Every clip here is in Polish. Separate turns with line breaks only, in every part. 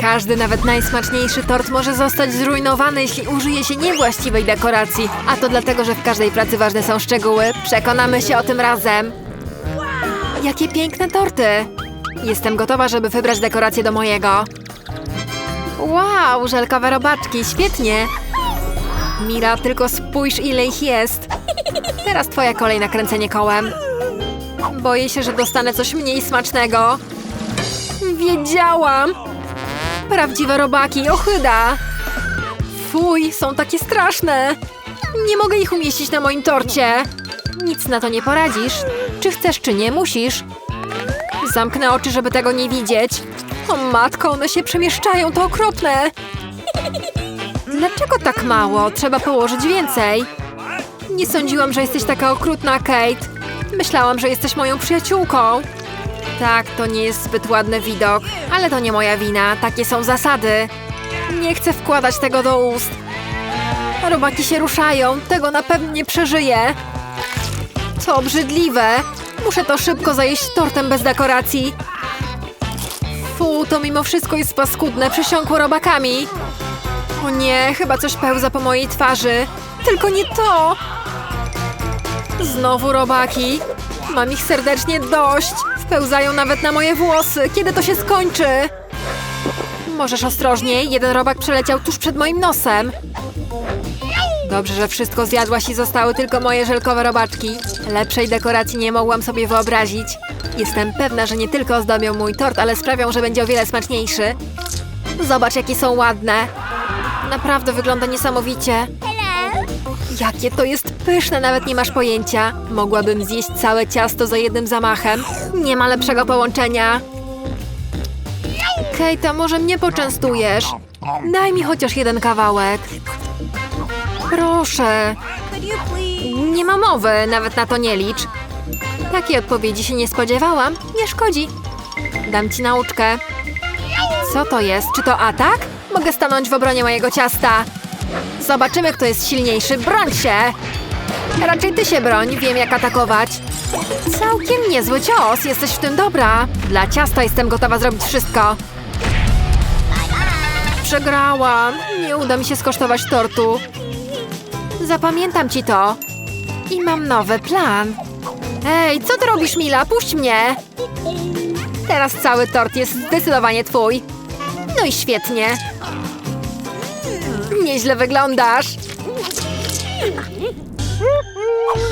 Każdy, nawet najsmaczniejszy tort może zostać zrujnowany, jeśli użyje się niewłaściwej dekoracji. A to dlatego, że w każdej pracy ważne są szczegóły. Przekonamy się o tym razem. Jakie piękne torty! Jestem gotowa, żeby wybrać dekorację do mojego. Wow, żelkowe robaczki, świetnie! Mila, tylko spójrz ile ich jest. Teraz twoja kolej na kręcenie kołem. Boję się, że dostanę coś mniej smacznego. Wiedziałam! Prawdziwe robaki, ochyda! Fuj, są takie straszne! Nie mogę ich umieścić na moim torcie! Nic na to nie poradzisz. Czy chcesz, czy nie, musisz. Zamknę oczy, żeby tego nie widzieć. O matko, one się przemieszczają, to okropne! Dlaczego tak mało? Trzeba położyć więcej. Nie sądziłam, że jesteś taka okrutna, Kate. Myślałam, że jesteś moją przyjaciółką. Tak, to nie jest zbyt ładny widok, ale to nie moja wina, takie są zasady. Nie chcę wkładać tego do ust. Robaki się ruszają, tego na pewno nie przeżyję. To obrzydliwe. Muszę to szybko zajeść tortem bez dekoracji. Fu, to mimo wszystko jest paskudne, przesiąkło robakami. O nie, chyba coś pełza po mojej twarzy. Tylko nie to! Znowu robaki. Mam ich serdecznie dość. Wpełzają nawet na moje włosy. Kiedy to się skończy? Możesz ostrożniej. Jeden robak przeleciał tuż przed moim nosem. Dobrze, że wszystko zjadłaś i zostały tylko moje żelkowe robaczki. Lepszej dekoracji nie mogłam sobie wyobrazić. Jestem pewna, że nie tylko ozdobią mój tort, ale sprawią, że będzie o wiele smaczniejszy. Zobacz, jakie są ładne. Naprawdę wygląda niesamowicie. Jakie to jest pyszne, nawet nie masz pojęcia. Mogłabym zjeść całe ciasto za jednym zamachem. Nie ma lepszego połączenia. Kate, a może mnie poczęstujesz? Daj mi chociaż jeden kawałek. Proszę. Nie ma mowy, nawet na to nie licz. Takiej odpowiedzi się nie spodziewałam. Nie szkodzi. Dam ci nauczkę. Co to jest? Czy to atak? Mogę stanąć w obronie mojego ciasta. Zobaczymy, kto jest silniejszy. Broń się! Raczej ty się broń, wiem jak atakować. Całkiem niezły cios, jesteś w tym dobra. Dla ciasta jestem gotowa zrobić wszystko. Przegrałam. Nie uda mi się skosztować tortu. Zapamiętam ci to. I mam nowy plan. Ej, co ty robisz, Mila? Puść mnie! Teraz cały tort jest zdecydowanie twój. No i świetnie. Nieźle wyglądasz.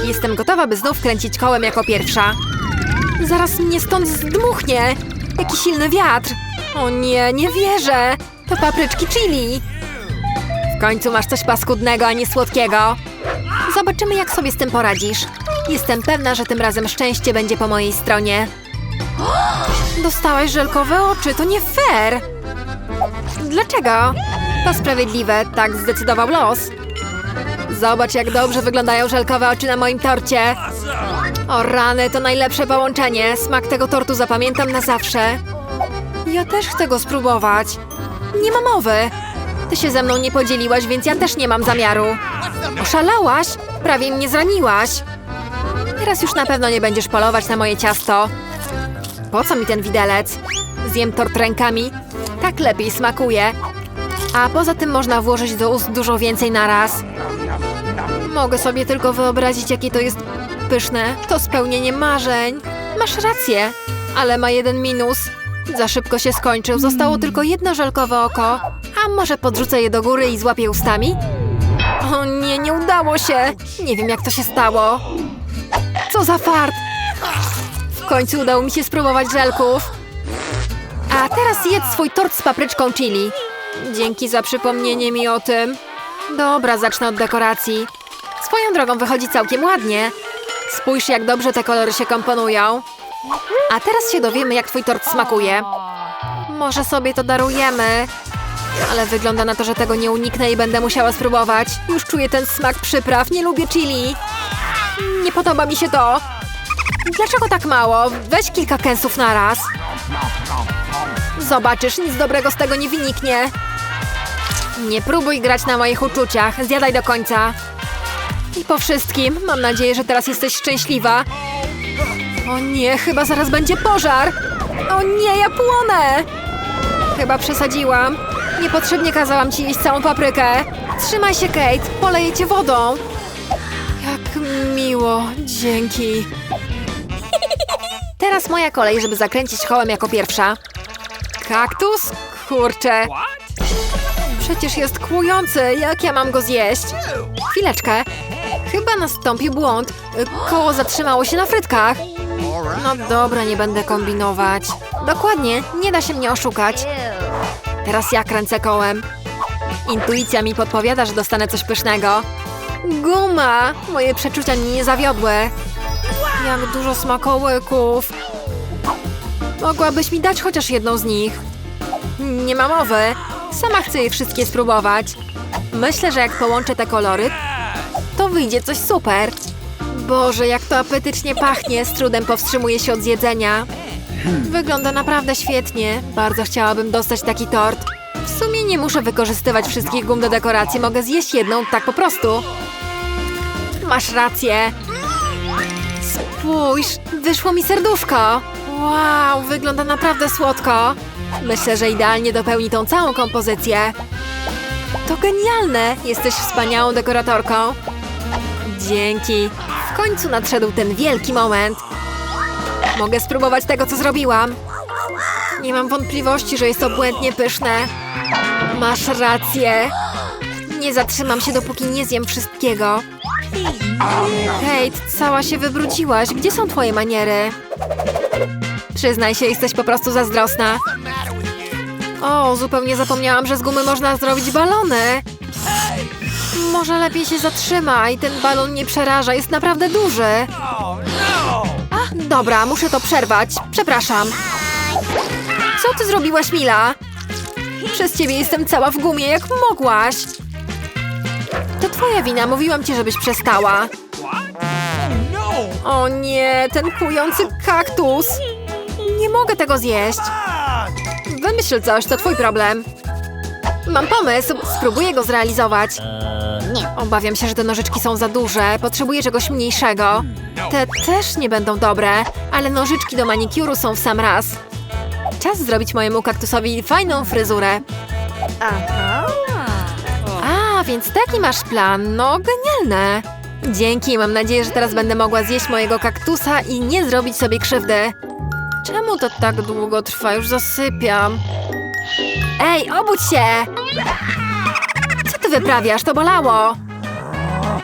Jestem gotowa, by znów kręcić kołem jako pierwsza. Zaraz mnie stąd zdmuchnie. Jaki silny wiatr. O nie, nie wierzę. To papryczki chili. W końcu masz coś paskudnego, a nie słodkiego. Zobaczymy, jak sobie z tym poradzisz. Jestem pewna, że tym razem szczęście będzie po mojej stronie. Dostałaś żelkowe oczy, to nie fair. Dlaczego? To sprawiedliwe, tak zdecydował los. Zobacz, jak dobrze wyglądają żelkowe oczy na moim torcie. O rany, to najlepsze połączenie. Smak tego tortu zapamiętam na zawsze. Ja też chcę go spróbować. Nie ma mowy. Ty się ze mną nie podzieliłaś, więc ja też nie mam zamiaru. Oszalałaś? Prawie mnie zraniłaś. Teraz już na pewno nie będziesz polować na moje ciasto. Po co mi ten widelec? Zjem tort rękami. Tak lepiej smakuje. A poza tym można włożyć do ust dużo więcej na raz. Mogę sobie tylko wyobrazić, jakie to jest pyszne. To spełnienie marzeń. Masz rację, ale ma jeden minus. Za szybko się skończył. Zostało tylko jedno żelkowe oko. A może podrzucę je do góry i złapię ustami? O nie, nie udało się. Nie wiem, jak to się stało. Co za fart. W końcu udało mi się spróbować żelków. A teraz jedz swój tort z papryczką chili. Dzięki za przypomnienie mi o tym. Dobra, zacznę od dekoracji. Swoją drogą wychodzi całkiem ładnie. Spójrz, jak dobrze te kolory się komponują. A teraz się dowiemy, jak twój tort smakuje. Może sobie to darujemy. Ale wygląda na to, że tego nie uniknę i będę musiała spróbować. Już czuję ten smak przypraw. Nie lubię chili. Nie podoba mi się to. Dlaczego tak mało? Weź kilka kęsów na raz. Zobaczysz, nic dobrego z tego nie wyniknie. Nie próbuj grać na moich uczuciach. Zjadaj do końca. I po wszystkim, mam nadzieję, że teraz jesteś szczęśliwa. O nie, chyba zaraz będzie pożar. O nie, ja płonę. Chyba przesadziłam. Niepotrzebnie kazałam ci jeść całą paprykę. Trzymaj się, Kate. Poleję cię wodą. Jak miło. Dzięki. Teraz moja kolej, żeby zakręcić kołem jako pierwsza. Kaktus? Kurczę. Przecież jest kłujący. Jak ja mam go zjeść? Chwileczkę. Chyba nastąpił błąd. Koło zatrzymało się na frytkach. No dobra, nie będę kombinować. Dokładnie, nie da się mnie oszukać. Teraz ja kręcę kołem. Intuicja mi podpowiada, że dostanę coś pysznego. Guma! Moje przeczucia mnie nie zawiodły. Jak dużo smakołyków. Mogłabyś mi dać chociaż jedną z nich. Nie ma mowy. Sama chcę je wszystkie spróbować. Myślę, że jak połączę te kolory, to wyjdzie coś super. Boże, jak to apetycznie pachnie, z trudem powstrzymuję się od zjedzenia. Wygląda naprawdę świetnie. Bardzo chciałabym dostać taki tort. W sumie nie muszę wykorzystywać wszystkich gum do dekoracji, mogę zjeść jedną tak po prostu. Masz rację. Spójrz, wyszło mi serduszko. Wow, wygląda naprawdę słodko. Myślę, że idealnie dopełni tą całą kompozycję. To genialne! Jesteś wspaniałą dekoratorką. Dzięki. W końcu nadszedł ten wielki moment. Mogę spróbować tego, co zrobiłam. Nie mam wątpliwości, że jest to błędnie pyszne. Masz rację. Nie zatrzymam się, dopóki nie zjem wszystkiego. Kate, cała się wybrudziłaś. Gdzie są twoje maniery? Przyznaj się, jesteś po prostu zazdrosna. O, zupełnie zapomniałam, że z gumy można zrobić balony. Może lepiej się zatrzymaj, ten balon nie przeraża, jest naprawdę duży. Dobra, muszę to przerwać. Przepraszam. Co ty zrobiłaś, Mila? Przez ciebie jestem cała w gumie, jak mogłaś. To twoja wina, mówiłam ci, żebyś przestała. O nie, ten kłujący kaktus. Nie mogę tego zjeść. Wymyśl coś, to twój problem. Mam pomysł, spróbuję go zrealizować. Obawiam się, że te nożyczki są za duże. Potrzebuję czegoś mniejszego. Te też nie będą dobre, ale nożyczki do manikuru są w sam raz. Czas zrobić mojemu kaktusowi fajną fryzurę. A, więc taki masz plan. No, genialne. Dzięki, mam nadzieję, że teraz będę mogła zjeść mojego kaktusa i nie zrobić sobie krzywdy. Czemu to tak długo trwa? Już zasypiam. Ej, obudź się! Co ty wyprawiasz? To bolało!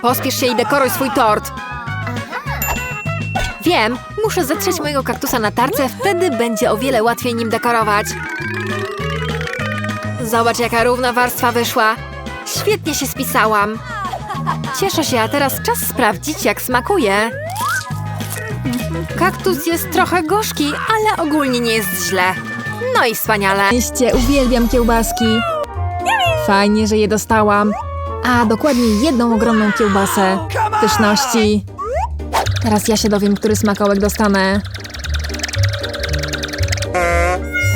Pospiesz się i dekoruj swój tort. Wiem, muszę zetrzeć mojego kaktusa na tarce, wtedy będzie o wiele łatwiej nim dekorować. Zobacz, jaka równa warstwa wyszła. Świetnie się spisałam. Cieszę się, a teraz czas sprawdzić, jak smakuje. Kaktus jest trochę gorzki, ale ogólnie nie jest źle. No i wspaniale.
Mieście, uwielbiam kiełbaski. Fajnie, że je dostałam. A, dokładnie jedną ogromną kiełbasę. Pyszności. Teraz ja się dowiem, który smakołek dostanę.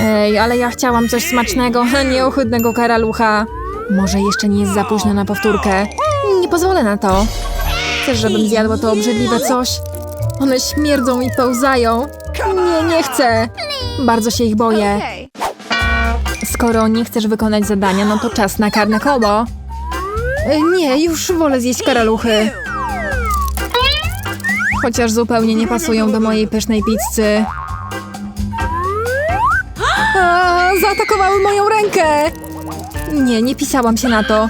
Ej, ale ja chciałam coś smacznego, a nie ohydnego karalucha. Może jeszcze nie jest za późno na powtórkę. Nie pozwolę na to. Chcesz, żebym zjadła to obrzydliwe coś? One śmierdzą i pełzają. Nie, nie chcę. Bardzo się ich boję. Skoro nie chcesz wykonać zadania, no to czas na karne koło. E, Nie, już wolę zjeść karaluchy. Chociaż zupełnie nie pasują do mojej pysznej pizzy. A, zaatakowały moją rękę! Nie, nie pisałam się na to.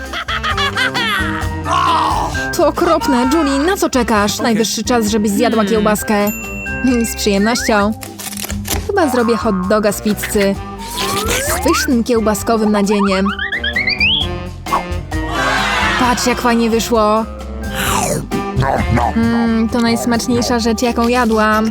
To okropne. Julie, na co czekasz? Najwyższy czas, żebyś zjadła kiełbaskę. Z przyjemnością. Chyba zrobię hot doga z pizzy. Z pysznym kiełbaskowym nadzieniem. Patrz, jak fajnie wyszło. Mmm, to najsmaczniejsza rzecz, jaką jadłam.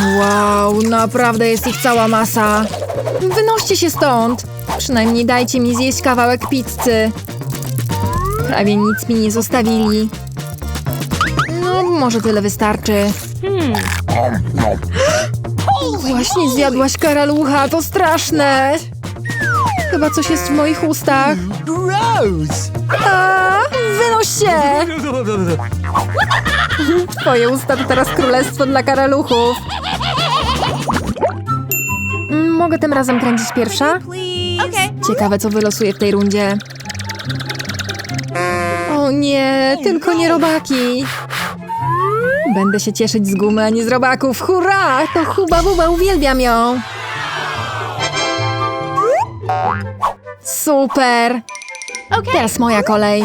Wow, naprawdę jest ich cała masa.
Wynoście się stąd! Przynajmniej dajcie mi zjeść kawałek pizzy. Prawie nic mi nie zostawili. No, może tyle wystarczy. Właśnie zjadłaś karalucha, to straszne! Chyba coś jest w moich ustach.
Gross!
Wynoś się! Twoje usta to teraz królestwo dla karaluchów. Mm, Mogę tym razem kręcić pierwsza? Ciekawe, co wylosuje w tej rundzie. O nie, tylko nie robaki. Będę się cieszyć z gumy, a nie z robaków. Hurra! To Huba Buba, uwielbiam ją. Super! Teraz moja kolej.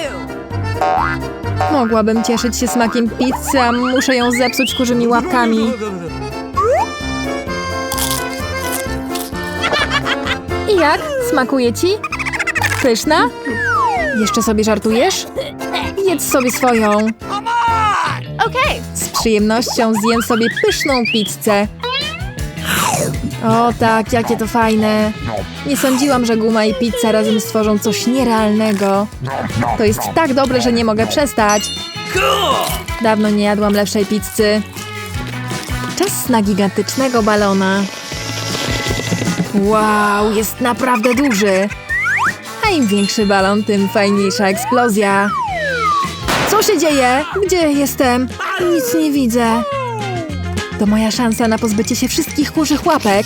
Mogłabym cieszyć się smakiem pizzy, a muszę ją zepsuć kurzymi łapkami. I jak? Smakuje ci? Pyszna? Jeszcze sobie żartujesz? Jedz sobie swoją. Z przyjemnością zjem sobie pyszną pizzę. O tak, jakie to fajne. Nie sądziłam, że guma i pizza razem stworzą coś nierealnego. To jest tak dobre, że nie mogę przestać. Dawno nie jadłam lepszej pizzy. Czas na gigantycznego balona. Wow, jest naprawdę duży. A im większy balon, tym fajniejsza eksplozja. Co się dzieje? Gdzie jestem? Nic nie widzę. To moja szansa na pozbycie się wszystkich kurzych łapek.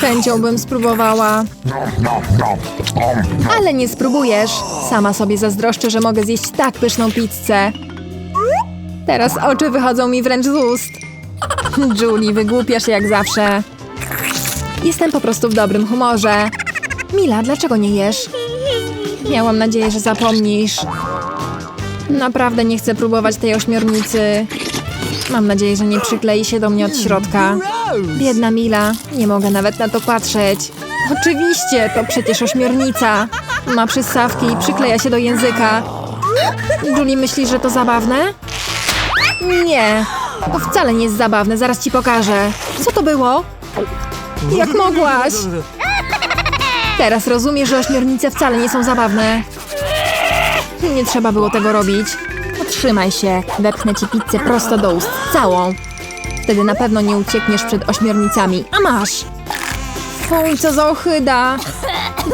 Chęcią bym spróbowała. Ale nie spróbujesz. Sama sobie zazdroszczę, że mogę zjeść tak pyszną pizzę. Teraz oczy wychodzą mi wręcz z ust. Julie, wygłupiasz jak zawsze. Jestem po prostu w dobrym humorze. Mila, dlaczego nie jesz? Miałam nadzieję, że zapomnisz. Naprawdę nie chcę próbować tej ośmiornicy. Mam nadzieję, że nie przyklei się do mnie od środka. Biedna Mila, nie mogę nawet na to patrzeć. Oczywiście, to przecież ośmiornica. Ma przystawki i przykleja się do języka. Julie, myślisz, że to zabawne? Nie, to wcale nie jest zabawne, zaraz ci pokażę. Co to było? Jak mogłaś? Teraz rozumiesz, że ośmiornice wcale nie są zabawne. Nie trzeba było tego robić. Trzymaj się, wepchnę ci pizzę prosto do ust, całą. Wtedy na pewno nie uciekniesz przed ośmiornicami. A masz! Fuj, co za ohyda!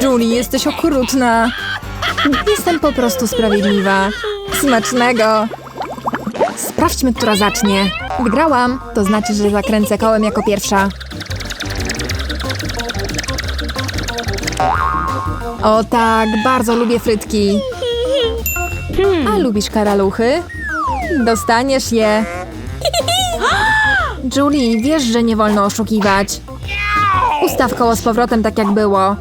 Julie, jesteś okrutna. Jestem po prostu sprawiedliwa. Smacznego! Sprawdźmy, która zacznie. Wygrałam, to znaczy, że zakręcę kołem jako pierwsza. O tak, bardzo lubię frytki. A lubisz karaluchy? Dostaniesz je. Julie, wiesz, że nie wolno oszukiwać. Ustaw koło z powrotem tak jak było.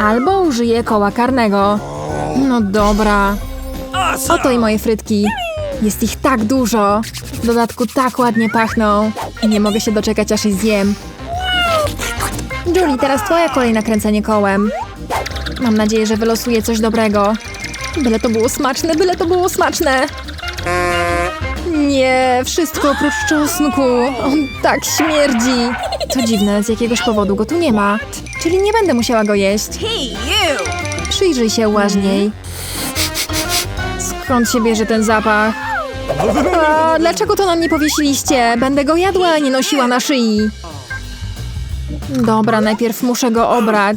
Albo użyję koła karnego. No dobra. Oto i moje frytki. Jest ich tak dużo. W dodatku tak ładnie pachną. I nie mogę się doczekać, aż je zjem. Julie, teraz twoja kolej na kręcenie kołem. Mam nadzieję, że wylosuję coś dobrego. Byle to było smaczne, byle to było smaczne. Nie, wszystko oprócz czosnku. On tak śmierdzi. To dziwne, z jakiegoś powodu go tu nie ma. Czyli nie będę musiała go jeść. Przyjrzyj się uważniej. Skąd się bierze ten zapach? A, dlaczego to na mnie powiesiliście? Będę go jadła, a nie nosiła na szyi. Dobra, najpierw muszę go obrać.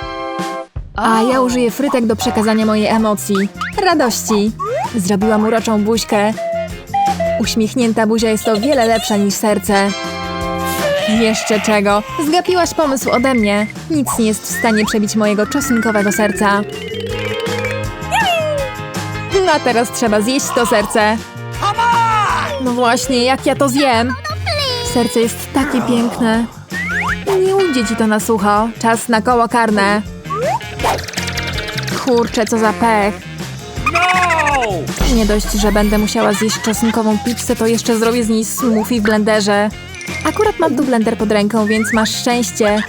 A ja użyję frytek do przekazania mojej emocji. Radości. Zrobiłam uroczą buźkę. Uśmiechnięta buzia jest o wiele lepsza niż serce. Jeszcze czego? Zgapiłaś pomysł ode mnie. Nic nie jest w stanie przebić mojego czosnkowego serca. No a teraz trzeba zjeść to serce. No właśnie, jak ja to zjem? Serce jest takie piękne. Nie ujdzie ci to na sucho. Czas na koło karne. Kurczę, co za pech. Nie dość, że będę musiała zjeść czosnkową pizzę, to jeszcze zrobię z niej smoothie w blenderze. Akurat mam tu blender pod ręką, więc masz szczęście.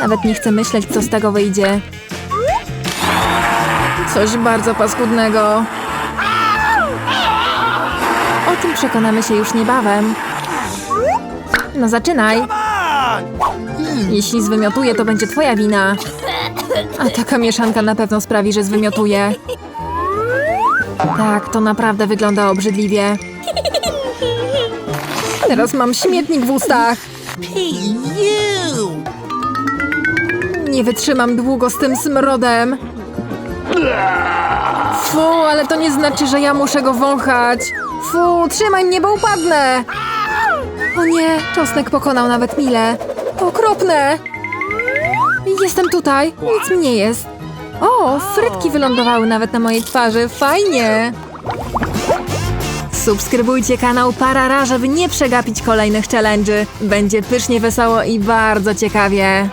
Nawet nie chcę myśleć, co z tego wyjdzie. Coś bardzo paskudnego. O tym przekonamy się już niebawem. No zaczynaj. Jeśli zwymiotuję, to będzie twoja wina. A taka mieszanka na pewno sprawi, że zwymiotuję. Tak, to naprawdę wygląda obrzydliwie. Teraz mam śmietnik w ustach. Nie wytrzymam długo z tym smrodem. Fu, ale to nie znaczy, że ja muszę go wąchać. Fu, trzymaj mnie, bo upadnę. O nie, czosnek pokonał nawet Milę. Okropne. Jestem tutaj, nic mi nie jest. O, frytki wylądowały nawet na mojej twarzy, fajnie. Subskrybujcie kanał Parara, żeby nie przegapić kolejnych challenge'y. Będzie pysznie wesoło i bardzo ciekawie.